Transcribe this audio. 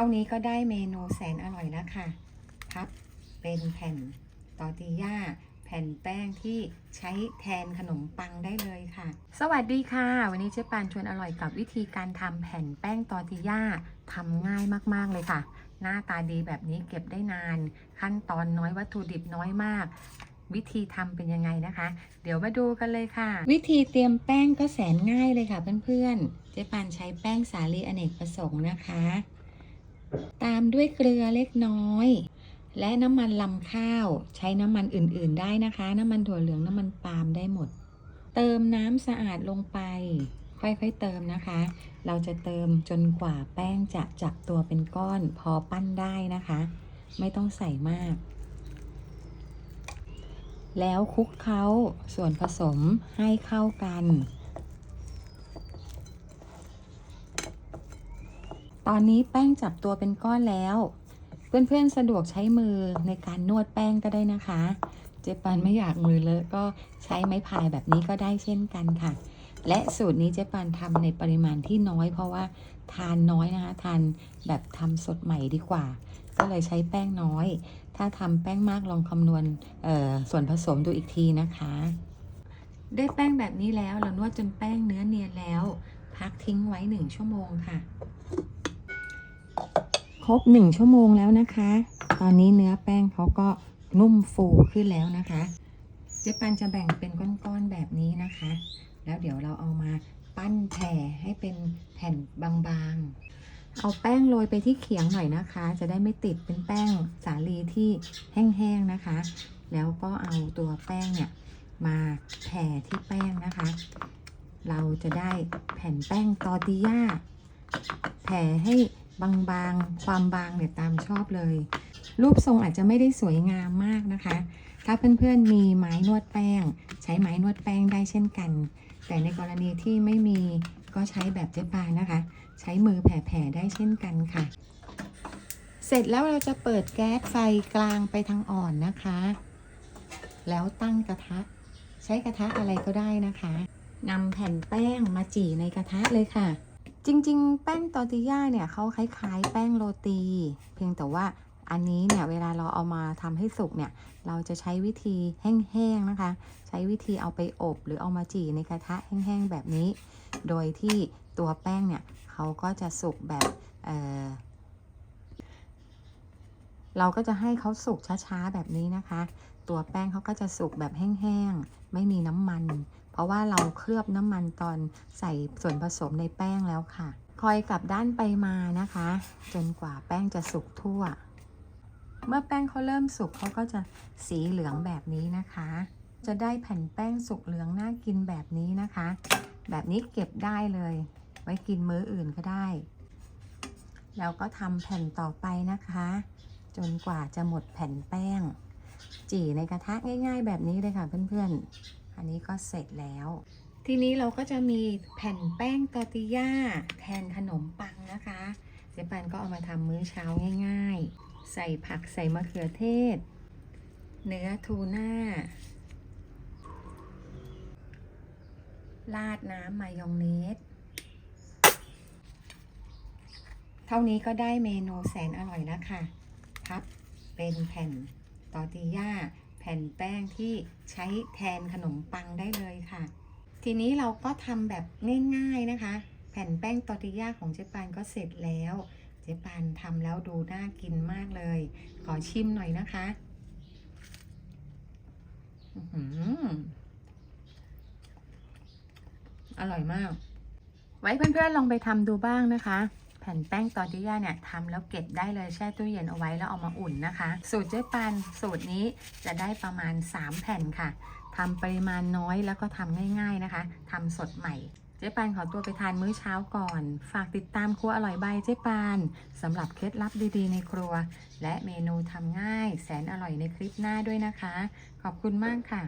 ท่านี้ก็ได้เมนูแสนอร่อยแล้วค่ะ พับเป็นแผ่นตอร์ติย่าแผ่นแป้งที่ใช้แทนขนมปังได้เลยค่ะ สวัสดีค่ะ วันนี้เจ๊ปานชวนอร่อยกับวิธีการทำแผ่นแป้งตอร์ติย่าทำง่ายมากๆเลยค่ะ หน้าตาดีแบบนี้เก็บได้นาน ขั้นตอนน้อยวัตถุดิบน้อยมาก วิธีทำเป็นยังไงนะคะ เดี๋ยวมาดูกันเลยค่ะ วิธีเตรียมแป้งก็แสนง่ายเลยค่ะเพื่อนๆ เจ๊ปานใช้แป้งสาลีอเนกประสงค์นะคะ ตามด้วยเกลือเล็กน้อย และน้ำมันลำข้าว ใช้น้ำมันอื่นๆได้นะคะ น้ำมันถั่วเหลืองน้ำมันปาล์มได้หมด เติมน้ำสะอาดลงไป ค่อยๆเติมนะคะ เราจะเติมจนกว่าแป้งจะจับตัวเป็นก้อน พอปั้นได้นะคะ ไม่ต้องใส่มาก แล้วคลุกเคล้าส่วนผสมให้เข้ากัน ตอนนี้แป้งจับตัวเป็นก้อนแล้ว เพื่อนๆสะดวกใช้มือในการนวดแป้งก็ได้นะคะ เจปันไม่อยากมือเลอะก็ใช้ไม้พายแบบนี้ก็ได้เช่นกันค่ะ และสูตรนี้เจปันทำในปริมาณที่น้อย เพราะว่าทานน้อยนะคะทานแบบทำสดใหม่ดีกว่า ก็เลยใช้แป้งน้อย ถ้าทำแป้งมากลองคำนวณส่วนผสมดูอีกทีนะคะได้แป้งแบบนี้แล้วเรานวดจนแป้งเนื้อเนียนแล้ว พักทิ้งไว้หนึ่งชั่วโมงค่ะ รบหนึ่งชั่วโมงแล้วนะคะ ตอนนี้เนื้อแป้งเขาก็นุ่มฟูขึ้นแล้วนะคะ เจ๊ปันจะแบ่งเป็นก้อนๆแบบนี้นะคะ แล้วเดี๋ยวเราเอามาปั้นแผ่ให้เป็นแผ่นบางๆ เอาแป้งโรยไปที่เขียงหน่อยนะคะ จะได้ไม่ติดเป็นแป้งสาลีที่แห้งๆนะคะ แล้วก็เอาตัวแป้งเนี่ยมาแผ่ที่แป้งนะคะ เราจะได้แผ่นแป้งตอร์ติย่าแผ่ให้ บางๆ ความบางเนี่ยตามชอบเลย รูปทรงอาจจะไม่ได้สวยงามมากนะคะ ถ้าเพื่อนๆมีไม้นวดแป้ง ใช้ไม้นวดแป้งได้เช่นกัน แต่ในกรณีที่ไม่มีก็ใช้แบบเจ๊ปานะคะ ใช้มือแผ่ๆได้เช่นกันค่ะ เสร็จแล้วเราจะเปิดแก๊สไฟกลางไปทางอ่อนนะคะ แล้วตั้งกระทะ ใช้กระทะอะไรก็ได้นะคะนำแผ่นแป้งมาจี่ในกระทะเลยค่ะ จริง ๆ แป้งตอร์ติย่าเนี่ยเขาคล้ายๆ แป้งโรตี เพียงแต่ว่าอันนี้เนี่ยเวลาเราเอามาทำให้สุกเนี่ย เราจะใช้วิธีแห้งๆนะคะ ใช้วิธีเอาไปอบ หรือเอามาจี่ในกระทะแห้งๆแบบนี้ โดยที่ตัวแป้งเนี่ยเขาก็จะสุกแบบเออเราก็จะให้เขาสุกช้าๆแบบนี้นะคะ ตัวแป้งเขาก็จะสุกแบบแห้งๆ ไม่มีน้ำมัน ราะว่าเราเคลือบน้ำมันตอนใส่ส่วนผสมในแป้งแล้วค่ะ คอยกลับด้านไปมานะคะ จนกว่าแป้งจะสุกทั่ว เมื่อแป้งเขาเริ่มสุกเขาก็จะสีเหลืองแบบนี้นะคะ จะได้แผ่นแป้งสุกเหลืองน่ากินแบบนี้นะคะ แบบนี้เก็บได้เลย ไว้กินมื้ออื่นก็ได้ แล้วก็ทำแผ่นต่อไปนะคะ จนกว่าจะหมดแผ่นแป้ง จี่ในกระทะง่าย ๆ แบบนี้เลยค่ะเพื่อนๆ อันนี้ก็เสร็จแล้ว ทีนี้เราก็จะมีแผ่นแป้งตอร์ติย่าแทนขนมปังนะคะเจ๊ปันก็เอามาทำมื้อเช้าง่าย ๆ ใส่ผักใส่มะเขือเทศ เนื้อทูน่าราดน้ำมายองเนส เท่านี้ก็ได้เมนูแสนอร่อยแล้วค่ะ พับเป็นแผ่นตอร์ติย่า ผ่นแป้งที่ใช้แทนขนมปังได้เลยค่ะ ทีนี้เราก็ทำแบบง่ายๆนะคะ แผ่นแป้งตอร์ติยาของเจ๊ปานก็เสร็จแล้ว เจ๊ปานทำแล้วดูน่ากินมากเลย ขอชิมหน่อยนะคะอือหืออร่อยมาก ไว้เพื่อนๆลองไปทำดูบ้างนะคะ แผ่นแป้งตอร์ติย่าเนี่ยทำแล้วเก็บได้เลยแช่ตู้เย็นเอาไว้แล้วเอามาอุ่นนะคะ สูตรเจ๊ปันสูตรนี้จะได้ประมาณ 3 แผ่นค่ะทำปริมาณน้อยแล้วก็ทำง่าย ๆนะคะทำสดใหม่เจ๊ปานขอตัวไปทานมื้อเช้าก่อน ฝากติดตามครัวอร่อยใบเจ๊ปานสำหรับเคล็ดลับดีๆในครัว และเมนูทำง่ายแสนอร่อยในคลิปหน้าด้วยนะคะ ขอบคุณมากค่ะ